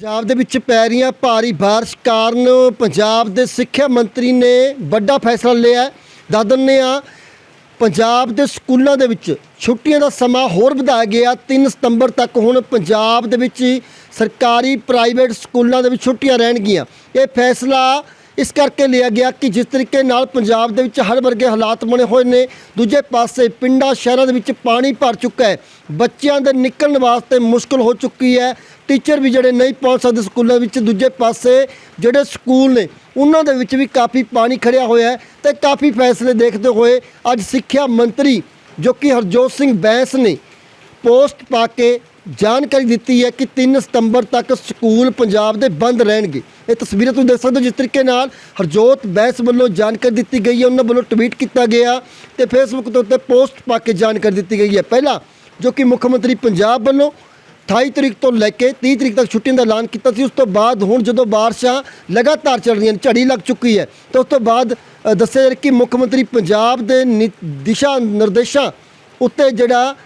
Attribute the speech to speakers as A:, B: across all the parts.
A: ਪੰਜਾਬ ਦੇ ਵਿੱਚ ਪੈ ਰਹੀਆਂ ਭਾਰੀ ਬਾਰਿਸ਼ ਕਾਰਨ ਪੰਜਾਬ ਦੇ ਸਿੱਖਿਆ ਮੰਤਰੀ ਨੇ ਵੱਡਾ ਫੈਸਲਾ ਲਿਆ ਦੱਸ ਦਿੰਦੇ ਆ ਪੰਜਾਬ ਦੇ ਸਕੂਲਾਂ ਦੇ ਵਿੱਚ ਛੁੱਟੀਆਂ ਦਾ ਸਮਾਂ ਹੋਰ ਵਧਾਇਆ ਗਿਆ। 3 ਸਤੰਬਰ ਤੱਕ ਹੁਣ ਪੰਜਾਬ ਦੇ ਵਿੱਚ ਸਰਕਾਰੀ ਪ੍ਰਾਈਵੇਟ ਸਕੂਲਾਂ ਦੇ ਵਿੱਚ ਛੁੱਟੀਆਂ ਰਹਿਣਗੀਆਂ। ਇਹ ਫੈਸਲਾ ਇਸ ਕਰਕੇ ਲਿਆ ਗਿਆ ਕਿ ਜਿਸ ਤਰੀਕੇ ਨਾਲ ਪੰਜਾਬ ਦੇ ਵਿੱਚ ਹਰ ਵਰਗੇ ਹਾਲਾਤ ਬਣੇ ਹੋਏ ਨੇ, ਦੂਜੇ ਪਾਸੇ ਪਿੰਡਾਂ, ਸ਼ਹਿਰਾਂ ਦੇ ਵਿੱਚ ਪਾਣੀ ਭਰ ਚੁੱਕਾ ਹੈ। ਬੱਚਿਆਂ ਦੇ ਨਿਕਲਣ ਵਾਸਤੇ ਮੁਸ਼ਕਲ ਹੋ ਚੁੱਕੀ ਹੈ। ਟੀਚਰ ਵੀ ਜਿਹੜੇ ਨਹੀਂ ਪਹੁੰਚ ਸਕਦੇ ਸਕੂਲਾਂ ਵਿੱਚ, ਦੂਜੇ ਪਾਸੇ ਜਿਹੜੇ ਸਕੂਲ ਨੇ, ਉਹਨਾਂ ਦੇ ਵਿੱਚ ਵੀ ਕਾਫੀ ਪਾਣੀ ਖੜਿਆ ਹੋਇਆ ਹੈ ਤੇ ਕਾਫੀ ਫੈਸਲੇ ਦੇਖਦੇ ਹੋਏ ਅੱਜ ਸਿੱਖਿਆ ਮੰਤਰੀ ਜੋ ਕਿ ਹਰਜੋਤ ਸਿੰਘ ਬੈਂਸ ਨੇ ਪੋਸਟ ਪਾ ਕੇ ਜਾਣਕਾਰੀ ਦਿੱਤੀ ਹੈ ਕਿ 3 ਸਤੰਬਰ ਤੱਕ ਸਕੂਲ ਪੰਜਾਬ ਦੇ ਬੰਦ ਰਹਿਣਗੇ। ਇਹ ਤਸਵੀਰਾਂ ਤੁਸੀਂ ਦੇਖ ਸਕਦੇ ਹੋ, ਜਿਸ ਤਰੀਕੇ ਨਾਲ ਹਰਜੋਤ ਬੈਂਸ ਵੱਲੋਂ ਜਾਣਕਾਰੀ ਦਿੱਤੀ ਗਈ ਹੈ, ਉਹਨਾਂ ਵੱਲੋਂ ਟਵੀਟ ਕੀਤਾ ਗਿਆ ਤੇ ਫੇਸਬੁੱਕ ਦੇ ਉੱਤੇ ਪੋਸਟ ਪਾ ਕੇ ਜਾਣਕਾਰੀ ਦਿੱਤੀ ਗਈ ਹੈ। ਪਹਿਲਾਂ ਜੋ ਕਿ ਮੁੱਖ ਮੰਤਰੀ ਪੰਜਾਬ ਵੱਲੋਂ 28 ਤਰੀਕ ਤੋਂ ਲੈ ਕੇ 30 ਤਰੀਕ ਤੱਕ ਛੁੱਟੀਆਂ ਦਾ ਐਲਾਨ ਕੀਤਾ ਸੀ, ਉਸ ਤੋਂ ਬਾਅਦ ਹੁਣ ਜਦੋਂ ਬਾਰਿਸ਼ਾਂ ਲਗਾਤਾਰ ਚੱਲ ਰਹੀਆਂ ਨੇ, ਝੜੀ ਲੱਗ ਚੁੱਕੀ ਹੈ, ਤਾਂ ਉਸ ਤੋਂ ਬਾਅਦ ਦੱਸਿਆ ਜਾ ਰਿਹਾ ਕਿ ਮੁੱਖ ਮੰਤਰੀ ਪੰਜਾਬ ਦੇ ਨਿ- ਦਿਸ਼ਾ ਨਿਰਦੇਸ਼ਾਂ ਉੱਤੇ ਜਿਹੜਾ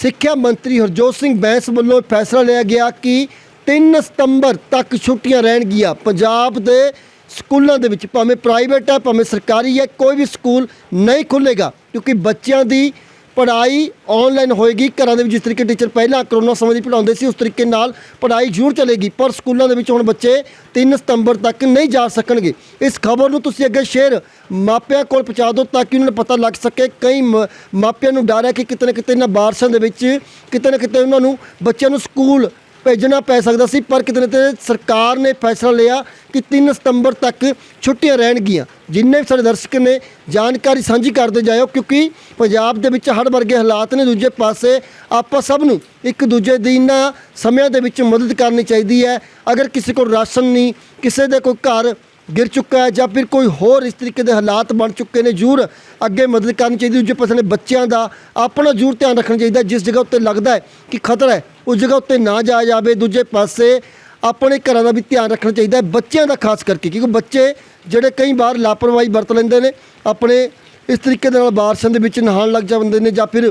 A: ਸਿੱਖਿਆ ਮੰਤਰੀ ਹਰਜੋਤ ਸਿੰਘ ਬੈਂਸ ਵੱਲੋਂ ਫੈਸਲਾ ਲਿਆ ਗਿਆ ਕਿ 3 ਸਤੰਬਰ ਤੱਕ ਛੁੱਟੀਆਂ ਰਹਿਣਗੀਆਂ। ਪੰਜਾਬ ਦੇ ਸਕੂਲਾਂ ਦੇ ਵਿੱਚ ਭਾਵੇਂ ਪ੍ਰਾਈਵੇਟ ਹੈ, ਭਾਵੇਂ ਸਰਕਾਰੀ ਹੈ, ਕੋਈ ਵੀ ਸਕੂਲ ਨਹੀਂ ਖੁੱਲੇਗਾ ਕਿਉਂਕਿ ਬੱਚਿਆਂ ਦੀ ਪੜ੍ਹਾਈ ਆਨਲਾਈਨ ਹੋਏਗੀ। ਘਰਾਂ ਦੇ ਵਿੱਚ ਜਿਸ ਤਰੀਕੇ ਟੀਚਰ ਪਹਿਲਾਂ ਕਰੋਨਾ ਸਮੇਂ ਦੀ ਪੜ੍ਹਾਉਂਦੇ ਸੀ, ਉਸ ਤਰੀਕੇ ਨਾਲ ਪੜ੍ਹਾਈ ਜ਼ਰੂਰ ਚੱਲੇਗੀ। ਪਰ ਸਕੂਲਾਂ ਦੇ ਵਿੱਚ ਹੁਣ ਬੱਚੇ 3 ਸਤੰਬਰ ਤੱਕ ਨਹੀਂ ਜਾ ਸਕਣਗੇ। ਇਸ ਖਬਰ ਨੂੰ ਤੁਸੀਂ ਅੱਗੇ ਸ਼ੇਅਰ ਮਾਪਿਆਂ ਕੋਲ ਪਹੁੰਚਾ ਦਿਓ ਤਾਂ ਕਿ ਉਹਨਾਂ ਨੂੰ ਪਤਾ ਲੱਗ ਸਕੇ। ਕਈ ਮ- ਮਾਪਿਆਂ ਨੂੰ ਡਰ ਹੈ ਕਿ ਕਿਤੇ ਨਾ ਕਿਤੇ ਇਹਨਾਂ ਬਾਰਸ਼ਾਂ ਦੇ ਵਿੱਚ ਕਿਤੇ ਨਾ ਕਿਤੇ ਉਹਨਾਂ ਨੂੰ ਬੱਚਿਆਂ ਨੂੰ ਸਕੂਲ ਭੇਜਣਾ ਪੈ ਸਕਦਾ ਸੀ, ਪਰ ਕਿਤੇ ਨਾ ਕਿਤੇ ਸਰਕਾਰ ਨੇ ਫੈਸਲਾ ਲਿਆ ਕਿ 3 ਸਤੰਬਰ ਤੱਕ ਛੁੱਟੀਆਂ ਰਹਿਣਗੀਆਂ। ਜਿੰਨੇ ਵੀ ਸਾਡੇ ਦਰਸ਼ਕ ਨੇ, ਜਾਣਕਾਰੀ ਸਾਂਝੀ ਕਰਦੇ ਜਾਇਓ, ਕਿਉਂਕਿ ਪੰਜਾਬ ਦੇ ਵਿੱਚ ਹੜ ਵਰਗੇ ਹਾਲਾਤ ਨੇ, ਦੂਜੇ ਪਾਸੇ ਆਪਾਂ ਸਭ ਨੂੰ ਇੱਕ ਦੂਜੇ ਦੀ ਇਹਨਾਂ ਸਮਿਆਂ ਦੇ ਵਿੱਚ ਮਦਦ ਕਰਨੀ ਚਾਹੀਦੀ ਹੈ। ਅਗਰ ਕਿਸੇ ਕੋਲ ਰਾਸ਼ਨ ਨਹੀਂ, ਕਿਸੇ ਦੇ ਕੋਈ ਘਰ ਗਿਰ ਚੁੱਕਾ ਹੈ ਜਾਂ ਫਿਰ ਕੋਈ ਹੋਰ ਇਸ ਤਰੀਕੇ ਦੇ ਹਾਲਾਤ ਬਣ ਚੁੱਕੇ ਨੇ, ਜ਼ਰੂਰ ਅੱਗੇ ਮਦਦ ਕਰਨੀ ਚਾਹੀਦੀ ਦੂਜੇ ਪਾਸੇ ਨੇ ਬੱਚਿਆਂ ਦਾ ਆਪਣਾ ਜ਼ਰੂਰ ਧਿਆਨ ਰੱਖਣਾ ਚਾਹੀਦਾ ਜਿਸ ਜਗ੍ਹਾ ਉੱਤੇ ਲੱਗਦਾ ਹੈ ਕਿ ਖਤਰਾ ਹੈ, ਉਸ ਜਗ੍ਹਾ ਉੱਤੇ ਨਾ ਜਾਇਆ ਜਾਵੇ। ਦੂਜੇ ਪਾਸੇ ਆਪਣੇ ਘਰਾਂ ਦਾ ਵੀ ਧਿਆਨ ਰੱਖਣਾ ਚਾਹੀਦਾ ਹੈ, ਬੱਚਿਆਂ ਦਾ ਖਾਸ ਕਰਕੇ, ਕਿਉਂਕਿ ਬੱਚੇ ਜਿਹੜੇ ਕਈ ਵਾਰ ਲਾਪਰਵਾਹੀ ਵਰਤ ਲੈਂਦੇ ਨੇ, ਆਪਣੇ ਇਸ ਤਰੀਕੇ ਦੇ ਨਾਲ ਬਾਰਿਸ਼ਾਂ ਦੇ ਵਿੱਚ ਨਹਾਉਣ ਲੱਗ ਜਾਂਦੇ ਨੇ ਜਾਂ ਫਿਰ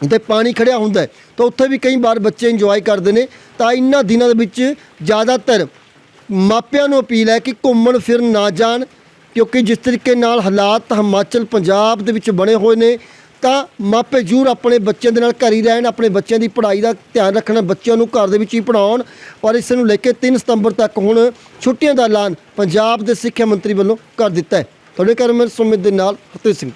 A: ਤੇ ਪਾਣੀ ਖੜਿਆ ਹੁੰਦਾ ਤਾਂ ਉੱਥੇ ਵੀ ਕਈ ਵਾਰ ਬੱਚੇ ਇੰਜੋਏ ਕਰਦੇ ਨੇ। ਤਾਂ ਇਹਨਾਂ ਦਿਨਾਂ ਦੇ ਵਿੱਚ ਜ਼ਿਆਦਾਤਰ ਮਾਪਿਆਂ ਨੂੰ ਅਪੀਲ ਹੈ ਕਿ ਘੁੰਮਣ, ਫਿਰਨ ਨਾ ਜਾਣ, ਕਿਉਂਕਿ ਜਿਸ ਤਰੀਕੇ ਨਾਲ ਹਾਲਾਤ ਹਿਮਾਚਲ, ਪੰਜਾਬ ਦੇ ਵਿੱਚ ਬਣੇ ਹੋਏ ਨੇ, ਤਾਂ ਮਾਪੇ ਜ਼ਰੂਰ ਆਪਣੇ ਬੱਚਿਆਂ ਦੇ ਨਾਲ ਘਰ ਹੀ ਰਹਿਣ, ਆਪਣੇ ਬੱਚਿਆਂ ਦੀ ਪੜ੍ਹਾਈ ਦਾ ਧਿਆਨ ਰੱਖਣਾ, ਬੱਚਿਆਂ ਨੂੰ ਘਰ ਦੇ ਵਿੱਚ ਹੀ ਪੜ੍ਹਾਉਣ ਔਰ ਇਸ ਨੂੰ ਲੈ ਕੇ 3 ਸਤੰਬਰ ਤੱਕ ਹੁਣ ਛੁੱਟੀਆਂ ਦਾ ਐਲਾਨ ਪੰਜਾਬ ਦੇ ਸਿੱਖਿਆ ਮੰਤਰੀ ਵੱਲੋਂ ਕਰ ਦਿੱਤਾ ਹੈ। ਤੁਹਾਡੇ ਘਰ ਮੈਂ ਸੁਮਿਤ ਦੇ ਨਾਲ ਹਰਤੇਜ ਸਿੰਘ।